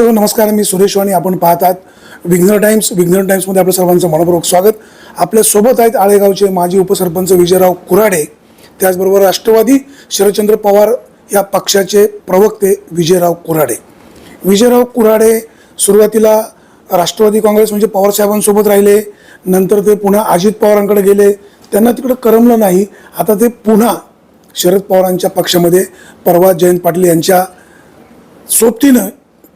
प्रेक्षक नमस्कार मी सुरेश वाणी आपण पाहतात विघ्न टाइम्स. विघ्नर टाइम्समध्ये आपल्या सर्वांचं मनपूर्वक स्वागत. आपल्यासोबत आहेत आळेगावचे माजी उपसरपंच विजयराव कुराडे त्याचबरोबर राष्ट्रवादी शरदचंद्र पवार या पक्षाचे प्रवक्ते विजयराव कुराडे. विजयराव कुराडे सुरुवातीला राष्ट्रवादी काँग्रेस म्हणजे पवारसाहेबांसोबत राहिले नंतर ते पुन्हा अजित पवारांकडे गेले. त्यांना तिकडं करमलं नाही. आता ते पुन्हा शरद पवारांच्या पक्षामध्ये परवा जयंत पाटील यांच्या सोबतीनं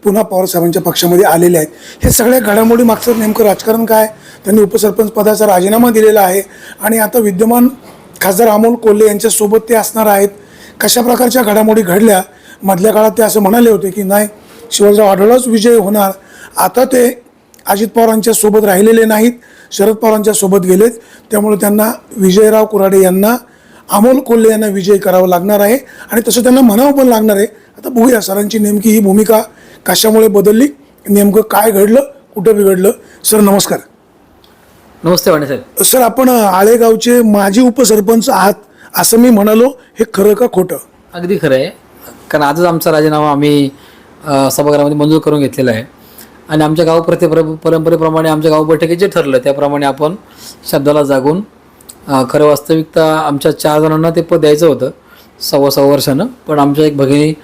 पुन्हा पवारसाहेबांच्या पक्षामध्ये आलेले आहेत. हे सगळ्या घडामोडी मागचं नेमकं राजकारण काय? त्यांनी उपसरपंच पदाचा राजीनामा दिलेला आहे. आणि आता विद्यमान खासदार अमोल कोल्हे यांच्यासोबत ते असणार आहेत. कशा प्रकारच्या घडामोडी घडल्या? मधल्या काळात ते असं म्हणाले होते की नाही शिवाजीराव आढळच विजय होणार. आता ते अजित पवारांच्या सोबत राहिलेले नाहीत. शरद पवारांच्या सोबत गेलेत. त्यामुळे त्यांना विजयराव कुराडे यांना अमोल कोल्हे यांना विजय करावा लागणार आहे. आणि तसं त्यांना म्हणावं पण लागणार आहे. आता बघूया सरांची नेमकी ही भूमिका कशामुळे बदलली? नेमकं काय घडलं? कुठं बिघडलं? सर नमस्कार. नमस्ते वाणे साहेब. सर आपण आळेगावचे माजी उपसरपंच आहात असं मी म्हणालो हे खरं का खोटं? अगदी खरं आहे. कारण आजच आमचा राजीनामा आम्ही सभागृहामध्ये मंजूर करून घेतलेला आहे. आणि आमच्या गाव प्रति पर- परंपरेप्रमाणे आमच्या गाव बैठकीत जे ठरलं त्याप्रमाणे आपण शब्दाला जागून खरं वास्तविकता आमच्या चार जणांना ते पद द्यायचं होतं सव्वा सव्वा वर्षानं. पण आमच्या एक भगिनी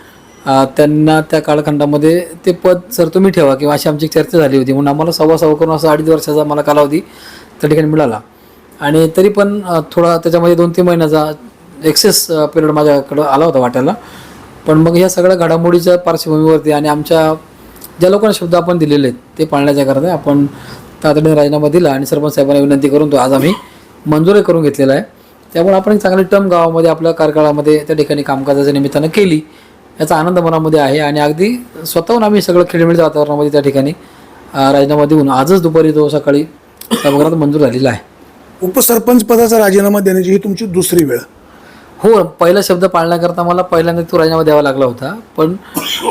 त्यांना त्या कालखंडामध्ये ते पद सर तुम्ही ठेवा किंवा अशी आमची चर्चा झाली होती. म्हणून आम्हाला सव्वा सव्वा करून असं अडीच वर्षाचा मला कालावधी त्या ठिकाणी मिळाला. आणि तरी पण थोडा त्याच्यामध्ये दोन तीन महिन्याचा एक्सेस पिरियड माझ्याकडं आला होता वाटायला. पण मग ह्या सगळ्या घडामोडीच्या पार्श्वभूमीवरती आणि आमच्या ज्या लोकांना शब्द आपण दिलेले आहेत ते पाळण्याच्या करता आपण तातडीने राजीनामा दिला आणि सरपंच साहेबांना विनंती करून तो आज आम्ही मंजूरही करून घेतलेला आहे. त्यामुळे आपण एक चांगली टर्म गावामध्ये आपल्या कार्यकाळामध्ये त्या ठिकाणी कामकाजाच्या निमित्तानं केली. याचा आनंद मनामध्ये आहे आणि अगदी स्वतःहून आम्ही सगळं खेळमेळीच्या वातावरणामध्ये त्या ठिकाणी राजीनामा देऊन आजच दुपारी तो सकाळी सभागृहात मंजूर झालेला आहे. उपसरपंच पदाचा राजीनामा देण्याची ही तुमची दुसरी वेळ. हो पहिला शब्द पाळण्याकरता मला पहिल्यांदा तो राजीनामा द्यावा लागला होता पण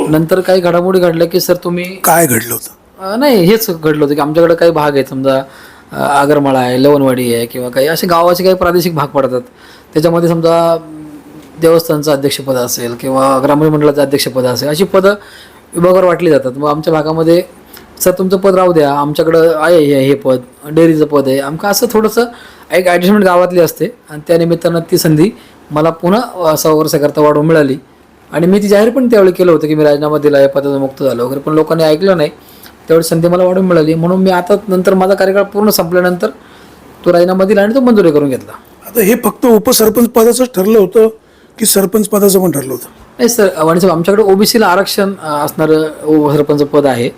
नंतर काही घडामोडी घडल्या की सर तुम्ही काय घडलं होतं? नाही हेच घडलं होतं की आमच्याकडे काही भाग आहेत समजा आगरमाळा आहे लवणवाडी आहे किंवा काही असे गावाचे काही प्रादेशिक भाग पडतात. त्याच्यामध्ये समजा देवस्थानचं अध्यक्षपद असेल किंवा ग्रामीण मंडळाचं अध्यक्षपद असेल अशी पदं विभागावर वाटली जातात. मग आमच्या भागामध्ये सर तुमचं पद राहू द्या. आमच्याकडं आहे हे हे पद. डेअरीचं पद आहे. आमचं असं थोडंसं एक ॲडजस्टमेंट गावातली असते आणि त्या निमित्तानं ती संधी मला पुन्हा सहा वर्षाकरता वाढवून मिळाली. आणि मी ती जाहीर पण त्यावेळी केलं होतं की मी राजीनामा दिला या पदाचं मुक्त झालं वगैरे पण लोकांनी ऐकलं नाही. त्यावेळी संधी मला वाढवून मिळाली. म्हणून मी आता नंतर माझा कार्यकाळ पूर्ण संपल्यानंतर तो राजीनामा दिला आणि तो मंजुरी करून घेतला. आता हे फक्त उपसरपंच पदाचंच ठरलं होतं. की सरपंच पदाचं पण ठरलं होतं. नाही सर वाणी साहेब आमच्याकडे ओबीसीला आरक्षण असणारं उपसरपंच पद आहे.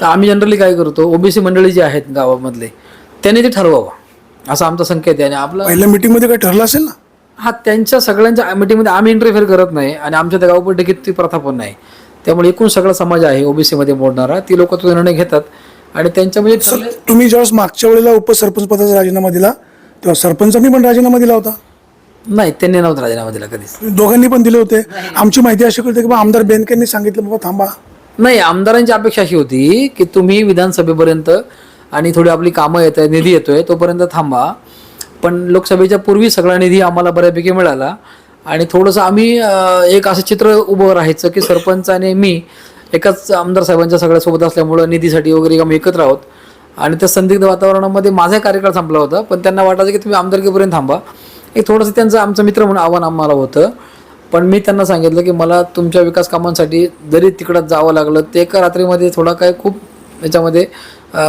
तर आम्ही जनरली काय करतो ओबीसी मंडळी जी आहेत गावामधले त्यांनी ते ठरवावं. असा आमचा संकेत आहे. आणि आपला पहिल्या मीटिंगमध्ये काय ठरलं असेल ना? हा त्यांच्या सगळ्यांच्या मीटिंगमध्ये आम्ही इंटरफेअर करत नाही आणि आमच्या त्या गावपट्टीत ती प्रथा पण नाही. त्यामुळे एकूण सगळा समाज आहे ओबीसी मध्ये मोडणारा. ती लोक तो निर्णय घेतात. आणि त्यांच्या म्हणजे ठरले- तुम्ही ज्यावेळेस मागच्या वेळेला उपसरपंच पदाचा राजीनामा दिला तेव्हा सरपंचांनी पण राजीनामा दिला होता. नाही त्यांनी नव्हता राजीनामा दिला कधीच. दोघांनी पण दिले होते. आमची माहिती अशी कळते की बा आमदार बेनकेंनी सांगितलं बाबा थांबा. नाही आमदारांची अपेक्षा अशी होती की तुम्ही विधानसभेपर्यंत आणि थोडी आपली कामं येत आहे निधी येतोय तोपर्यंत थांबा. पण लोकसभेच्या पूर्वी सगळा निधी आम्हाला बऱ्यापैकी मिळाला. आणि थोडंसं आम्ही एक असं चित्र उभं राहायचं की सरपंच आणि मी एकाच आमदार साहेबांच्या सगळ्यासोबत असल्यामुळं निधीसाठी वगैरे आम्ही एकत्र आहोत. आणि त्या संदिग्ध वातावरणामध्ये माझा कार्यकाळ संपला होता पण त्यांना वाटायचं की तुम्ही आमदारकीपर्यंत थांबा. एक थोडंसं त्यांचं आमचं मित्र म्हणून आव्हान आम्हाला होतं. पण मी त्यांना सांगितलं की मला तुमच्या विकास कामांसाठी जरी तिकडं जावं लागलं ते एका रात्रीमध्ये थोडा काय खूप याच्यामध्ये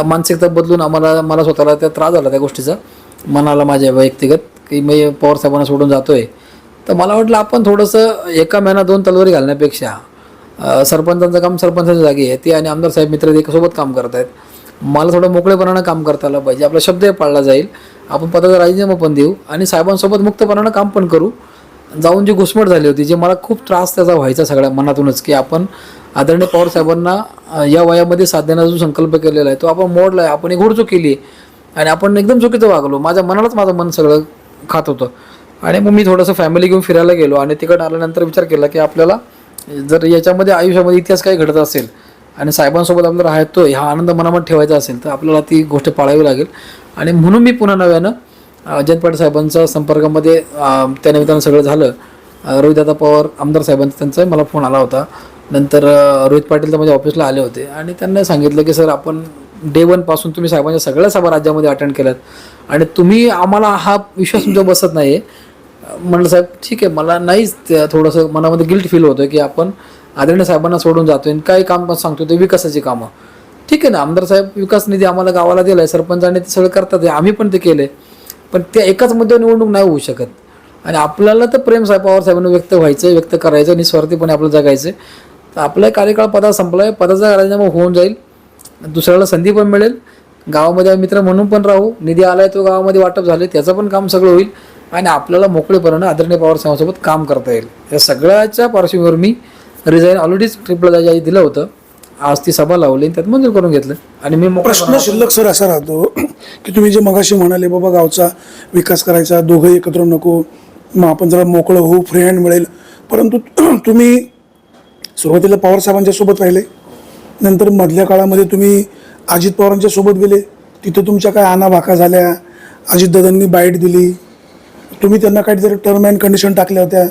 मानसिकता बदलून आम्हाला मला स्वतःला त्या त्रास झाला त्या गोष्टीचा. मनाला माझ्या व्यक्तिगत की मी पवार साहेबांना सोडून जातो आहे तर मला वाटलं आपण थोडंसं एका महिना दोन तलवारी घालण्यापेक्षा सरपंचांचं काम सरपंचाच्या जागी आहे. ते आणि आमदार साहेब मित्र एकासोबत काम करत आहेत मला थोडं मोकळेपणानं काम करता आलं पाहिजे. आपला शब्दही पाळला जाईल. आपण पदाचा राजीनामा पण देऊ आणि साहेबांसोबत मुक्तपणानं काम पण करू. जाऊन जी घुसमट झाली होती जे मला खूप त्रास त्याचा व्हायचा सगळ्या मनातूनच की आपण आदरणीय पवार साहेबांना या वयामध्ये साथ देण्याचा जो संकल्प केलेला आहे तो आपण मोडला आहे आपण एक घोडचूक केली आहे आणि आपण एकदम चुकीचं वागलो. माझ्या मनालाच माझं मन सगळं खात होतं. आणि मग मी थोडंसं फॅमिली घेऊन फिरायला गेलो आणि तिकडं आल्यानंतर विचार केला की आपल्याला जर याच्यामध्ये आयुष्यामध्ये इतिहास काही घडत असेल आणि साहेबांसोबत आपल्याला राहतो हा आनंद मनामध्ये ठेवायचा असेल तर आपल्याला ती गोष्ट पाळावी लागेल. आणि म्हणून मी पुन्हा नव्यानं अं, पाटील साहेबांच्या संपर्कामध्ये त्या निमित्तानं सगळं झालं. रोहितदादा पवार आमदार साहेबांचा त्यांचा मला फोन आला होता. नंतर रोहित पाटील तर माझ्या ऑफिसला आले होते. आणि त्यांना सांगितलं की सर आपण डे वनपासून तुम्ही साहेबांच्या सगळ्या सभा राज्यामध्ये अटेंड केल्यात. आणि तुम्ही आम्हाला हा विश्वास तुमच्या बसत नाही आहे म्हणलं साहेब ठीक आहे. मला नाहीच त्या- थोडंसं मनामध्ये गिल्ट फील होतं की आपण आदरणीय साहेबांना सोडून जातोय आणि काही काम सांगतो ते विकासाची कामं. ठीक आहे ना आमदार साहेब विकास निधी आम्हाला गावाला दिला आहे सरपंचाने ते सगळं करतात आम्ही पण ते केले पण त्या एकाच मुद्द्यावर निवडणूक नाही होऊ शकत. आणि आपल्याला तर प्रेम साहेब पवार साहेबांना व्यक्त व्हायचं व्यक्त करायचं निस्वार्थीपणे आपलं जगायचं तर आपला कार्यकाळ पदा संपला आहे पदाचा राजीनामा होऊन जाईल. दुसऱ्याला संधी पण मिळेल. गावामध्ये मित्र म्हणून पण राहू. निधी आलाय तो गावामध्ये वाटप झाले त्याचं पण काम सगळं होईल. आणि आपल्याला मोकळेपणानं आदरणीय पवार साहेबांसोबत काम करता येईल. या सगळ्याच्या पार्श्वभूमीवर मी रिझाईन ऑलरेडीच ट्रिपला जायच्या आधी दिलं होतं आज ती सभा लावली आणि त्यात मंजूर करून घेतलं. आणि मी मोकळं प्रश्न शिल्लक सर असा राहतो की तुम्ही जे मगाशी म्हणाले बाबा गावचा विकास करायचा दोघं एकत्र नको मग आपण जरा मोकळं होऊ फ्री हँड मिळेल. परंतु तुम्ही सुरुवातीला पवार साहेबांच्या सोबत राहिले नंतर मधल्या काळामध्ये तुम्ही अजित पवारांच्या सोबत गेले तिथं तुमच्या काय आनाभाका झाल्या अजितदादांनी बाईट दिली तुम्ही त्यांना काहीतरी टर्म अँड कंडिशन टाकल्या होत्या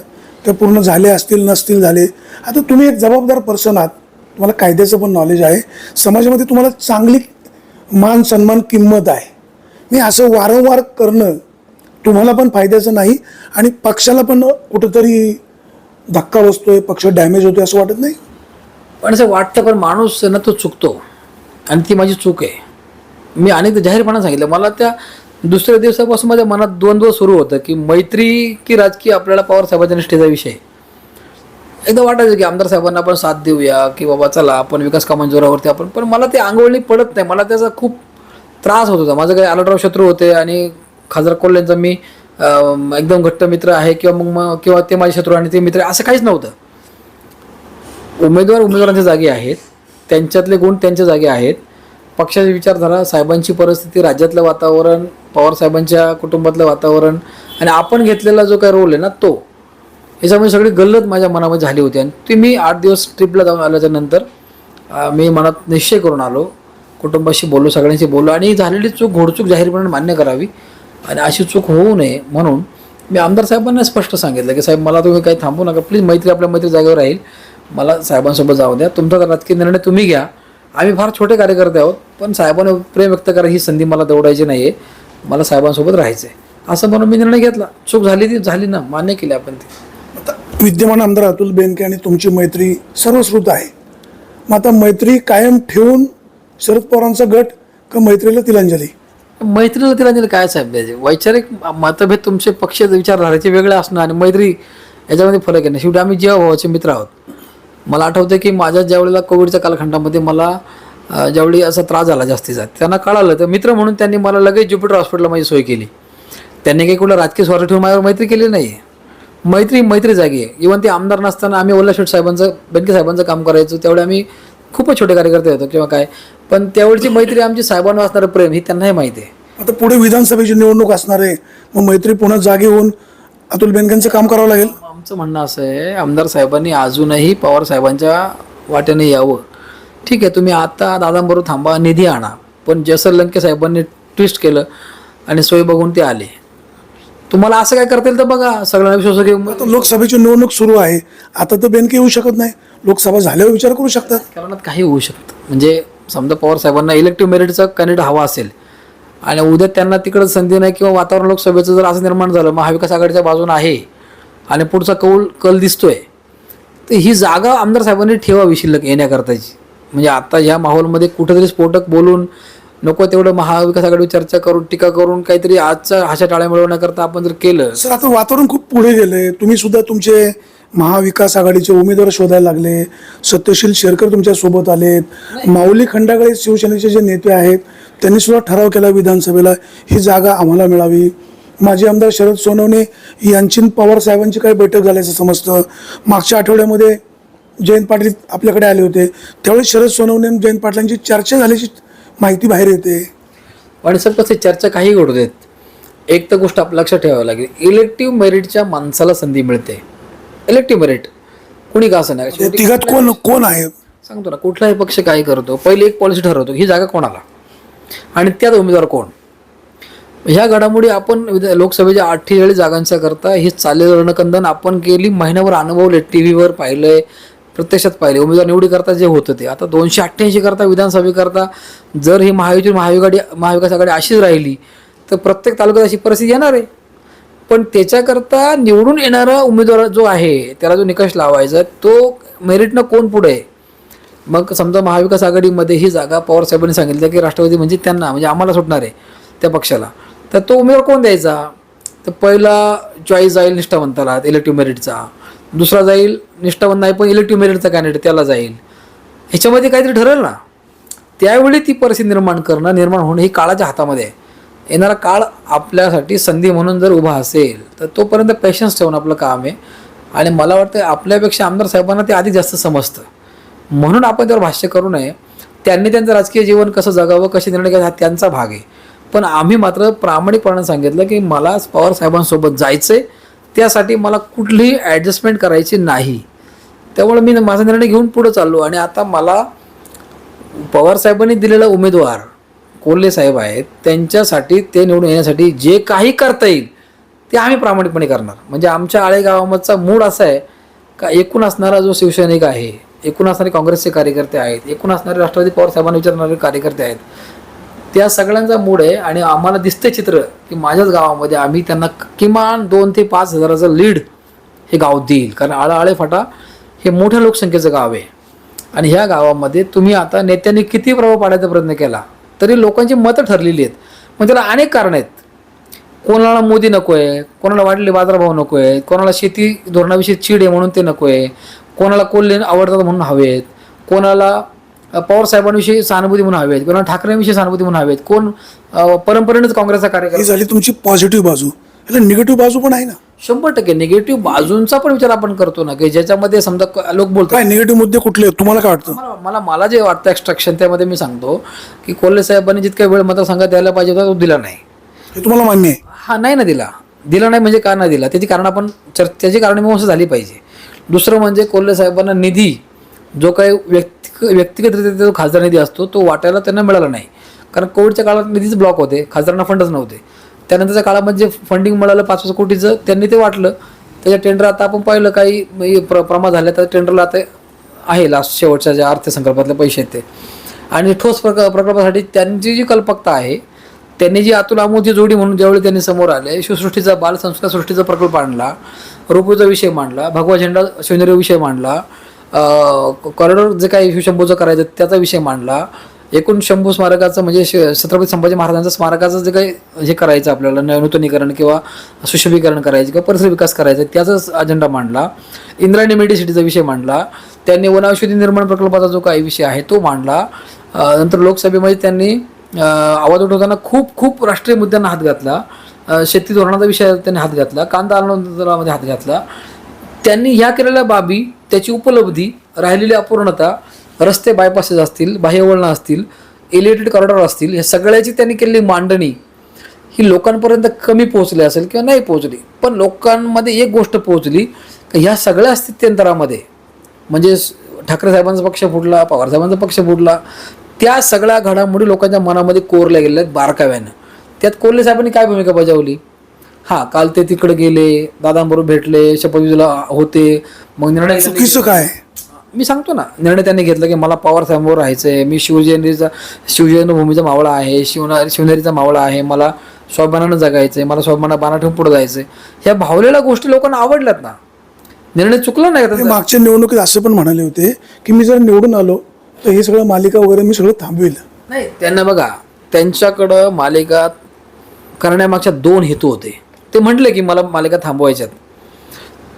त्या पूर्ण झाले असतील नसतील झाले. आता तुम्ही एक जबाबदार पर्सन आहात. तुम्हाला कायद्याचं पण नॉलेज आहे. समाजामध्ये तुम्हाला चांगली मान सन्मान किंमत आहे. मी असं वारंवार करणं तुम्हाला पण फायद्याचं नाही आणि पक्षाला पण कुठंतरी धक्का बसतोय पक्ष डॅमेज होतोय असं वाटत नाही? पण असं वाटतं पण माणूस ना तो चुकतो. आणि ती माझी चूक आहे. मी अनेकदा जाहीरपणा सांगितलं. मला त्या दुसऱ्या दिवसापासून माझ्या मनात द्वंद्व सुरू होतं की मैत्री की राजकीय आपल्याला पवार साहेबांच्या निष्ठेचा विषय. एकदा वाटायचं की आमदार साहेबांना आपण साथ देऊया की बाबा चला आपण विकास कामांच्या जोरावरती आपण. पण मला ते आंघोळणी पडत नाही. मला त्याचा खूप त्रास होत होता. माझं काही आलटराव शत्रू होते आणि खासदार कोल्ह्यांचा मी एकदम घट्ट मित्र आहे किंवा मग मग किंवा ते माझे शत्रू आणि ते मित्र असं काहीच नव्हतं. उमेदवार उमेदवारांच्या जागी आहेत. त्यांच्यातले गुण त्यांच्या जागी आहेत. पक्षाची विचारधारा साहेबांची परिस्थिती राज्यातलं वातावरण पवार साहेबांच्या कुटुंबातलं वातावरण आणि आपण घेतलेला जो काही रोल आहे ना तो. याच्यामुळे सगळी गल्लत माझ्या मनामध्ये झाली होती. आणि ती मी आठ दिवस ट्रिपला जाऊन आल्याच्यानंतर मी मनात निश्चय करून आलो. कुटुंबाशी बोललो सगळ्यांशी बोललो आणि झालेली चूक घोडचूक जाहीरपणे मान्य करावी. आणि अशी चूक होऊ नये म्हणून मी आमदार साहेबांना स्पष्ट सांगितलं की साहेब मला तुम्ही काही थांबू नका. प्लीज मैत्री आपल्या मैत्री जागेवर राहील. मला साहेबांसोबत जाऊ द्या. तुमचा राजकीय निर्णय तुम्ही घ्या. आम्ही फार छोटे कार्यकर्ते आहोत पण साहेबांना प्रेम व्यक्त करा. ही संधी मला दौडायची नाही आहे मला साहेबांसोबत राहायचं आहे असं म्हणून मी निर्णय घेतला. चूक झाली ती झाली ना. मान्य केली आपण ती. आता विद्यमान आमदार अतुल बेनके आणि तुमची मैत्री सर्वश्रुत आहे. मग आता मैत्री कायम ठेवून शरद पवारांचा गट का मैत्रीला तिलांजली? मैत्रीला तिला दिलं काय साहेब द्यायचे? वैचारिक मतभेद तुमचे पक्ष विचारधाराचे वेगळे असणं आणि मैत्री याच्यामध्ये फरक आहे. ना शेवटी आम्ही जेव्हा भावाचे मित्र आहोत. मला आठवतं की माझ्या ज्यावेळेला कोविडच्या कालखंडामध्ये मला ज्यावेळी असा त्रास झाला जास्तीचा त्यांना कळालं. तर मित्र म्हणून त्यांनी मला लगेच ज्युपिटर हॉस्पिटलला माझी सोय केली. त्यांनी काही कुठलं राजकीय स्वार्थ ठेवून माझ्यावर मैत्री केली नाही मैत्री मैत्री जागी आहे. इव्हन ते आमदार नसताना आम्ही ओला शेठ साहेबांचं बेनके साहेबांचं काम करायचो त्यावेळी आम्ही खूपच छोटे कार्यकर्ते होतो किंवा काय. पण त्यावेळची मैत्री आमची साहेबांवर असणारं प्रेम ही त्यांनाही माहिती आहे. आता पुढे विधानसभेची निवडणूक असणार आहे. मग मैत्री पुन्हा जागी होऊन अतुल बेनकेंचं काम करावं लागेल? आमचं म्हणणं असं आहे आमदार साहेबांनी अजूनही पवार साहेबांच्या वाट्याने यावं. ठीक आहे तुम्ही आता दादांबरोबर थांबा निधी आणा. पण जसर लंके साहेबांनी ट्विस्ट केलं आणि सोय बघून ते आले. तुम्हाला असं काय करता येईल तर बघा सगळ्यांना विश्वास आता लोकसभेची निवडणूक सुरू आहे. आता तर बेनके येऊ शकत नाही. लोकसभा झाल्यावर विचार करू शकतात. कारणात काही होऊ शकतं. म्हणजे समजा पवार साहेबांना इलेक्टिव्ह मेरिटचा कॅन्डिडेट हवा असेल आणि उद्या त्यांना तिकडं संधी नाही किंवा वातावरण लोकसभेचं जर असं निर्माण झालं महाविकास आघाडीच्या बाजून आहे आणि पुढचा कौल कल दिसतोय तर ही जागा आमदार साहेबांनी ठेवावी शिल्लक येण्याकरताची. म्हणजे आता ह्या माहोलमध्ये कुठेतरी स्फोटक बोलून नको तेवढं महाविकास आघाडीवर चर्चा करून टीका करून काहीतरी आजच्या हाशा टाळ्या मिळवण्याकरता आपण जर केलं. सर आता वातावरण खूप पुढे गेले तुम्ही सुद्धा तुमचे महाविकास आघाडीचे उमेदवार शोधायला लागले. सत्यशील शेरकर तुमच्यासोबत आलेत. माऊली खंडागळे शिवसेनेचे जे नेते आहेत त्यांनी सुद्धा ठराव केला विधानसभेला ही जागा आम्हाला मिळावी. माजी आमदार शरद सोनवणे यांची पवार साहेबांची काही बैठक झाल्याचं समजतं. मागच्या आठवड्यामध्ये जयंत पाटील आपल्याकडे आले होते. त्यावेळी शरद सोनवणे जयंत पाटलांची चर्चा झाल्याची माहिती बाहेर येते. आणि सर कसं चर्चा काही घडू देत. एक तर गोष्ट आपल्या लक्षात ठेवावी लागेल. इलेक्टिव्ह मेरिटच्या माणसाला संधी मिळते. इलेक्टिव्ह मेरिट कुणी का असं नाही? तिघात कोण कोण आहे? सांगतो ना कुठलाही पक्ष काय करतो पहिले एक पॉलिसी ठरवतो ही जागा कोणाला? आणि त्यात उमेदवार कोण? ह्या घडामोडी आपण लोकसभेच्या अठ्ठेचाळीस जागांच्या करता ही चाललेलं रणकंदन आपण गेली महिन्याभर अनुभवले टी व्हीवर पाहिलंय प्रत्यक्षात पाहिले. उमेदवार निवडी करता जे होतं ते. आता दोनशे अठ्ठ्याऐंशी करता विधानसभेकरता जर ही महायुती महाविगाडी महाविकास आघाडी अशीच राहिली तर प्रत्येक तालुक्यात अशी परिस्थिती येणार आहे. पण त्याच्याकरता निवडून येणारा उमेदवार जो आहे त्याला जो निकष लावायचा तो मेरिटनं कोण पुढे आहे? मग समजा महाविकास आघाडीमध्ये ही जागा पवार साहेबांनी सांगितलं की राष्ट्रवादी म्हणजे त्यांना म्हणजे आम्हाला सुटणार आहे त्या पक्षाला. तर तो उमेदवार कोण द्यायचा? तर पहिला चॉईस जाईल निष्ठावंताला इलेक्टिव्ह मेरिटचा दुसरा जाईल निष्ठावंत नाही पण इलेक्टिव्ह मेरिटचा कॅन्डिडेट त्याला जाईल. ह्याच्यामध्ये काहीतरी ठरेल ना? त्यावेळी ती परिस्थिती निर्माण करणं निर्माण होणं ही काळाच्या हातामध्ये आहे. येणारा काळ आपल्यासाठी संधी म्हणून जर उभा असेल तर तोपर्यंत पेशन्स ठेवणं आपलं काम आहे. आणि मला वाटतं आपल्यापेक्षा आमदार साहेबांना ते आधी जास्त समजतं. म्हणून आपण त्यावर भाष्य करू नये. त्यांनी त्यांचं राजकीय जीवन कसं जगावं कसे निर्णय घ्यावा हा त्यांचा भाग आहे. पण आम्ही मात्र प्रामाणिकपणे सांगितलं की मला पवार साहेबांसोबत जायचं आहे त्यासाठी मला कुठलीही ॲडजस्टमेंट करायची नाही. त्यामुळे मी माझा निर्णय घेऊन पुढं चाललो आणि आता मला पवार साहेबांनी दिलेला उमेदवार कोल्हे साहेब आहेत त्यांच्यासाठी ते निवडून येण्यासाठी जे काही करता येईल ते आम्ही प्रामाणिकपणे करणार. म्हणजे आमच्या आळेगावामधचा मूड असा आहे का एकूण असणारा जो शिवसैनिक आहे एकूण असणारे काँग्रेसचे कार्यकर्ते आहेत एकूण असणारे राष्ट्रवादी पवारसाहेबांना विचारणारे कार्यकर्ते आहेत त्या सगळ्यांचा मूड आहे आणि आम्हाला दिसते चित्र की माझ्याच गावामध्ये आम्ही त्यांना किमान दोन ते पाच हजाराचं लीड हे गाव देईल. कारण आळाआळे फाटा हे मोठ्या लोकसंख्येचं गाव आहे. आणि ह्या गावामध्ये तुम्ही आता नेत्यांनी किती प्रभाव पाडायचा प्रयत्न केला तरी लोकांची मतं ठरलेली आहेत. मग त्याला अनेक कारणं आहेत. कोणाला मोदी नको आहे कोणाला वाढलेले बाजारभाव नको आहे कोणाला शेती धोरणाविषयी चीड आहे म्हणून ते नको आहे कोणाला कोल्हे आवडतात म्हणून हवेत कोणाला पवार साहेबांविषयी सहानुभूती म्हणून हवेत कोणाला ठाकरेंविषयी सहानुभूती म्हणून हवेत कोण अ, परंपरेनेच काँग्रेसचा कार्यकर्ता ही झाली तुमची पॉझिटिव्ह बाजू. निगेटिव्ह बाजू पण आहे ना. शंभर टक्के. निगेटिव्ह बाजूंचा पण विचार आपण करतो ना की ज्याच्यामध्ये समजा लोक बोलतात काय निगेटिव्ह मुद्दे कुठले आहेत? तुम्हाला काय वाटतं? मला मला मला जे वाटतं एक्स्ट्रॅक्शन त्यामध्ये मी सांगतो की कोल्हे साहेबांनी जितका वेळ मतदारसंघात द्यायला पाहिजे होता तो दिला नाही. हे तुम्हाला मान्य आहे. हा नाही ना दिला. दिला नाही म्हणजे का नाही दिला? त्याची कारण आपण चर त्याची कारणमीमांसा झाली पाहिजे. दुसरं म्हणजे कोल्हे साहेबांना निधी जो काही व्यक्तिक व्यक्तिगतरित्या जो खासदार निधी असतो तो वाटायला त्यांना मिळाला नाही. कारण कोविडच्या काळात निधीच ब्लॉक होते खासदारांना फंडच नव्हते. त्यानंतरच्या काळामध्ये जे फंडिंग मिळालं पाच पाच कोटीचं त्यांनी ते वाटलं. त्याच्या टेंडर आता आपण पाहिलं काही म्हणजे प्र प्रमाण झाल्या तर टेंडरला आता आहे लास्ट शेवटच्या ज्या अर्थसंकल्पातले पैसे आहेत ते. आणि ठोस प्रक प्रकल्पासाठी त्यांची जी कल्पकता आहे त्यांनी जी अतुल अमोलची जोडी म्हणून ज्यावेळी त्यांनी समोर आले शिवसृष्टीचा बालसंस्कार सृष्टीचा प्रकल्प आणला रोपोचा विषय मांडला भगवा झेंडा शिवनेरी विषय मांडला कॉरिडॉर जे काही शंभूचं करायचं त्याचा विषय मांडला. एकूण शंभू स्मारकाचं म्हणजे छत्रपती संभाजी महाराजांचं स्मारकाचं जे काही हे करायचं आपल्याला नूतनीकरण किंवा सुशोभीकरण करायचं किंवा परिसर विकास करायचा त्याचाच अजेंडा मांडला. इंद्रायणी मेडिसिटीचा विषय मांडला. त्यांनी वनौषधी निर्माण प्रकल्पाचा जो काही विषय आहे तो मांडला. नंतर लोकसभेमध्ये त्यांनी आवाज उठवताना खूप खूप राष्ट्रीय मुद्द्यांना हात घातला. शेती धोरणाचा विषय त्यांनी हात घातला. कांदा आंदोलनामध्ये हात घातला. त्यांनी ह्या केलेल्या बाबी त्याची उपलब्धी राहिलेली अपूर्णता रस्ते बायपासेस असतील बाह्यवळणं असतील एलिएटेड कॉरिडॉर असतील या सगळ्याची त्यांनी केलेली मांडणी ही लोकांपर्यंत कमी पोहोचली असेल किंवा नाही पोहोचली. पण लोकांमध्ये एक गोष्ट पोहोचली की ह्या सगळ्या स्थित्यंतरामध्ये म्हणजे ठाकरे साहेबांचा पक्ष फुटला पवार साहेबांचा पक्ष फुटला त्या सगळ्या घडामोडी लोकांच्या मनामध्ये कोरल्या गेलेल्या आहेत बारकाव्यानं. त्यात कोल्हे साहेबांनी काय भूमिका बजावली? हां काल ते तिकडे गेले दादांबरोबर भेटले शपथविधीला होते. मग निर्णय चुकीचं काय? मी सांगतो ना निर्णय त्यांनी घेतला की मला पवार साहेबांवर राहायचं आहे मी शिवजयंतीचा शिवजयंतीभूमीचा मावळा आहे शिवना शिवनेरीचा मावळा आहे. मला स्वाभिमानानं जगायचं आहे मला स्वाभिमाना बाणा ठेवून पुढे जायचं आहे ह्या भावलेल्या गोष्टी लोकांना आवडल्यात ना. निर्णय चुकला नाही? मागच्या निवडणुकीत असं पण म्हणाले होते की मी जर निवडून आलो तर हे सगळं मालिका वगैरे मी सगळं थांबवेल. नाही त्यांना बघा त्यांच्याकडं मालिका करण्यामागच्या दोन हेतू होते. ते म्हटले की मला मालिका थांबवायच्यात.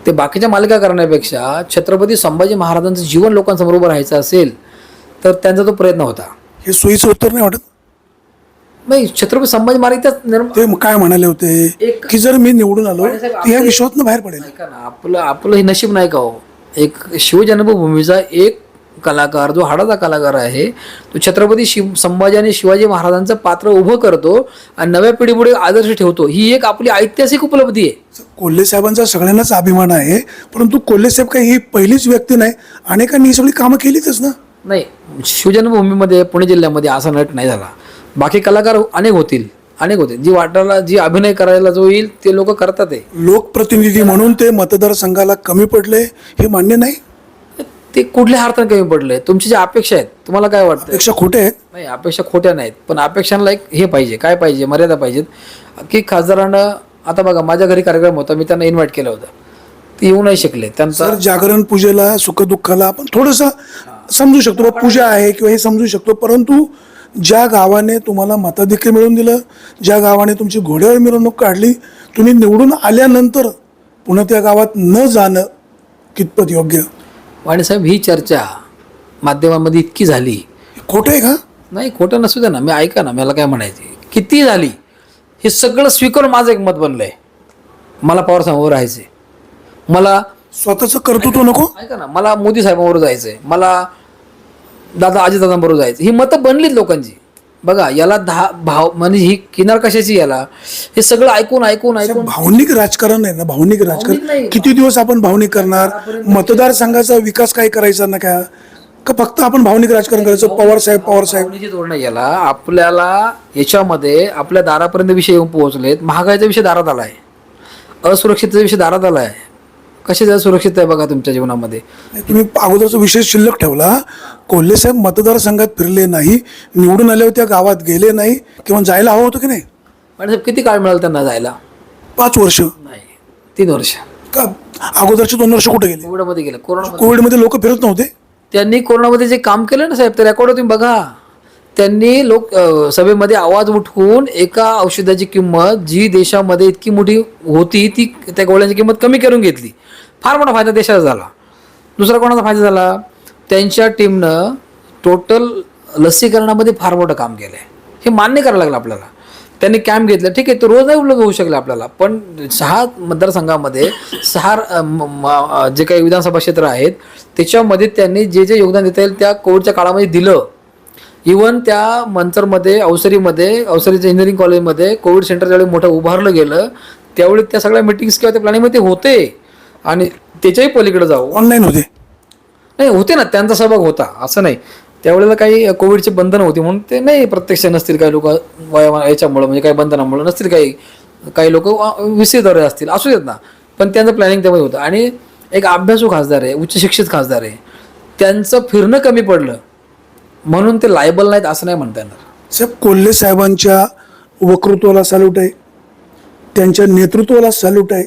ते बाकीच्या मालिका करण्यापेक्षा छत्रपती संभाजी महाराजांचं जीवन लोकांसमोर उभं राहायचं असेल तर त्यांचा तो प्रयत्न होता. हे सोयीचं उत्तर नाही वाटत? नाही छत्रपती संभाजी महाराज ते काय म्हणाले होते? की जर मी निवडून आलो या विश्वातनं बाहेर पडेल. ऐका ना आपलं आपलं हे नशीब नाही का हो? एक शिवजन्मभूमीचा एक कलाकार जो हाडाचा कलाकार आहे तो छत्रपती शिव संभाजी आणि शिवाजी महाराजांचं पात्र उभं करतो आणि नव्या पिढीपुढे आदर्श ठेवतो. ही एक आपली ऐतिहासिक उपलब्धी आहे. कोल्हे साहेबांचा सगळ्यांनाच अभिमान आहे परंतु कोल्हे साहेब काही ही पहिलीच व्यक्ती नाही अनेकांनी ही सगळी कामं केलीच ना? नाही शिवजन्मभूमीमध्ये पुणे जिल्ह्यामध्ये असा नट नाही झाला. बाकी कलाकार अनेक होतील अनेक होतील. जी वाटायला जी अभिनय करायला जो येईल ते लोक करतात लोकप्रतिनिधी म्हणून ते मतदारसंघाला कमी पडले हे मान्य नाही? ते कुठल्या अर्थाने कमी पडले? तुमची ज्या अपेक्षा आहेत तुम्हाला काय वाटतं पेक्षा खोटे आहेत. नाही अपेक्षा खोट्या नाहीत पण अपेक्षांना एक हे पाहिजे काय पाहिजे मर्यादा पाहिजेत. की खासदारांना आता बघा माझ्या घरी कार्यक्रम होता मी त्यांना इन्व्हाइट केलं होतं. ते येऊ नाही शकले. त्यांचा तर जागरण पूजेला सुखदुःखाला आपण थोडंसं समजू शकतो. बा पूजा आहे किंवा हे समजू शकतो परंतु ज्या गावाने तुम्हाला मताधिक्य मिळवून दिलं ज्या गावाने तुमची घोड्यावर मिरवणूक काढली तुम्ही निवडून आल्यानंतर पुन्हा त्या गावात न जाणं कितपत योग्य? वाणी साहेब ही चर्चा माध्यमांमध्ये इतकी झाली. खोटं आहे का? नाही खोटं नसू दे ना मी ऐका ना मला काय म्हणायचे किती झाली? हे सगळं स्वीकारून माझं एक मत बनलंय. मला पवार साहेबांवर राहायचंय. मला स्वतःचं कर्तृत्व नको? ऐका ना मला मोदी साहेबांबरोबर जायचंय. मला दादा अजितदादांबरोबर जायचं ही मतं बनलीत लोकांची. बघा याला दहा भाव म्हणजे ही किनार कशाची याला? हे सगळं ऐकून ऐकून ऐकून. भावनिक राजकारण आहे ना भावनिक राजकारण. किती दिवस आपण भावनिक करणार? मतदारसंघाचा विकास काय करायचा ना काय? का फक्त आपण भावनिक राजकारण करायचं? पवार साहेब पवार साहेब. भावनेची तोड नाही याला. आपल्याला याच्यामध्ये आपल्या दारापर्यंत विषय येऊन पोहोचलेत. महागाईचा विषय दारात आलाय. असुरक्षिततेचा विषय दारात आलाय कशाचा सुरक्षित आहे बघा तुमच्या जीवनामध्ये? तुम्ही अगोदरचा विषय शिल्लक ठेवला. कोल्हे साहेब मतदारसंघात फिरले नाही निवडून आल्यावर त्या गावात गेले नाही किंवा जायला हवं होतं की नाही? साहेब किती काळ मिळाला त्यांना जायला? पाच वर्ष. नाही तीन वर्ष. का? अगोदरचे दोन वर्ष कुठे गेले? कोविडमध्ये गेलं कोरोना कोविडमध्ये लोक फिरत नव्हते? त्यांनी कोरोनामध्ये जे काम केलं ना साहेब ते रेकॉर्ड तुम्ही बघा. त्यांनी लोक अ, सभेमध्ये आवाज उठवून एका औषधाची किंमत जी देशामध्ये इतकी मोठी होती ती त्या गोळ्यांची किंमत कमी करून घेतली. फार मोठा फायदा देशाला झाला. दुसरा कोणाचा फायदा झाला? त्यांच्या टीमनं टोटल लसीकरणामध्ये फार मोठं काम केलं आहे हे मान्य करायला लागलं आपल्याला. त्यांनी कॅम्प घेतलं. ठीक आहे तो रोज नाही उपलब्ध होऊ शकले आपल्याला. पण सहा मतदारसंघामध्ये सहा म- जे काही विधानसभा क्षेत्र आहेत त्याच्यामध्ये त्यांनी जे जे योगदान देता येईल त्या कोविडच्या काळामध्ये दिलं. इवन त्या मंचरमध्ये अवसरीमध्ये अवसरीच्या इंजिनिअरिंग कॉलेजमध्ये कोविड सेंटर ज्यावेळी मोठं उभारलं गेलं त्यावेळी त्या सगळ्या मिटिंग्स किंवा त्या प्लॅनिंगमध्ये होते. आणि त्याच्याही पलीकडे जाऊ. ऑनलाईन होते. नाही होते ना त्यांचा सहभाग होता असं नाही. त्यावेळेला काही कोविडची बंधनं होती म्हणून ते नाही प्रत्यक्ष नसतील काही लोक वया याच्यामुळं म्हणजे काही बंधनामुळं नसतील काही काही लोक विसरदौरे असतील असू देत ना. पण त्यांचं प्लॅनिंग त्यामध्ये होतं. आणि एक अभ्यासू खासदार आहे उच्च शिक्षित खासदार आहे. त्यांचं फिरणं कमी पडलं. म्हणून ते लायबल नाहीत असं नाही म्हणता येणार. साहेब कोल्हे साहेबांच्या वक्तृत्वाला सॅल्यूट आहे. त्यांच्या नेतृत्वाला सॅल्यूट आहे.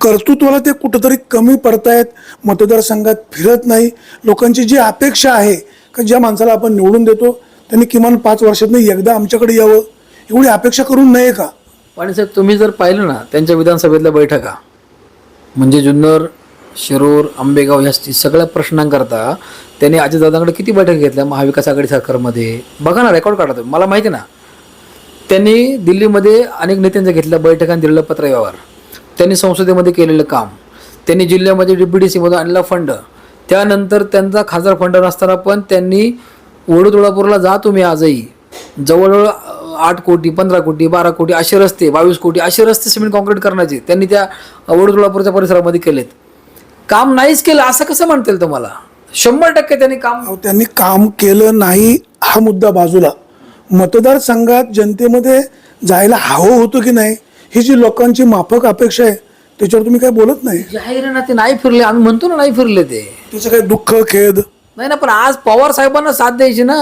कर्तृत्वाला ते कुठंतरी कमी पडतायत मतदारसंघात फिरत नाही. लोकांची जी अपेक्षा आहे का ज्या माणसाला आपण निवडून देतो त्यांनी किमान पाच वर्षात एकदा आमच्याकडे यावं एवढी अपेक्षा करून नये का? आणि साहेब तुम्ही जर पाहिलं ना त्यांच्या विधानसभेतल्या बैठका म्हणजे जुन्नर शिरूर आंबेगाव या सगळ्या प्रश्नांकरता त्यांनी अजितदादांकडे किती बैठक घेतल्या महाविकास आघाडी सरकारमध्ये? बघा ना रेकॉर्ड काढा तुम्ही. मला माहिती ना त्यांनी दिल्लीमध्ये अनेक नेत्यांच्या घेतल्या बैठकांनी दिलेलं पत्रव्यवहार. त्यांनी संसदेमध्ये केलेलं काम. त्यांनी जिल्ह्यामध्ये डी डी सीमधून आणलेला फंड. त्यानंतर त्यांचा खासदार फंड नसताना पण त्यांनी वडोदोळापूरला जा तुम्ही आजही. जवळजवळ आठ कोटी पंधरा कोटी बारा कोटी असे रस्ते बावीस कोटी असे रस्ते सिमेंट कॉन्क्रीट करण्याचे त्यांनी त्या वडोदोळापूरच्या परिसरामध्ये केलेत. काम नाहीच केलं असं कसं म्हणता येईल तुम्हाला? शंभर टक्के त्यांनी काम त्यांनी काम केलं नाही हा मुद्दा बाजूला. मतदारसंघात जनतेमध्ये जायला हवं होतं की नाही ही जी लोकांची माफक अपेक्षा आहे त्याच्यावर तुम्ही काय बोलत नाही? जाहीर ना ते नाही फिरले. आम्ही म्हणतो ना नाही फिरले ते. त्याचं काय दुःख खेद? नाही ना पण आज पवार साहेबांना साथ द्यायची ना.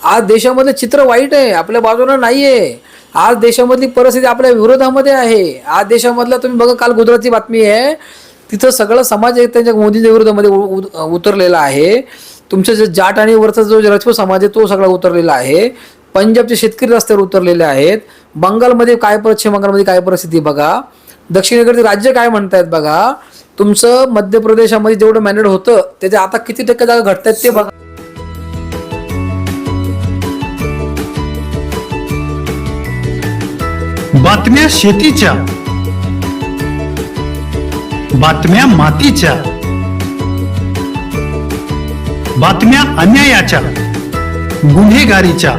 आज देशामधलं चित्र वाईट आहे आपल्या बाजूला नाहीये. आज देशामधली परिस्थिती आपल्या विरोधामध्ये आहे. आज देशामधला तुम्ही बघा काल गुजरातची बातमी आहे. तिथं सगळं समाज एक त्यांच्या मोदींच्या विरोधामध्ये उतरलेला आहे. तुमचं जे जाट आणि वरचा जो राजपूत समाज आहे तो सगळा उतरलेला आहे. पंजाबचे शेतकरी रस्त्यावर उतरलेले आहेत. बंगालमध्ये काय पश्चिम बंगालमध्ये काय परिस्थिती बघा. दक्षिणेकडचे राज्य काय म्हणतायत बघा. तुमचं मध्य प्रदेशामध्ये जेवढं मॅनेड होतं त्याच्या आता किती टक्के जागा घटतायत ते बघा. बातम्या शेतीच्या. बातम्या मातीच्या. बातम्या अन्यायाच्या. गुन्हेगारीच्या.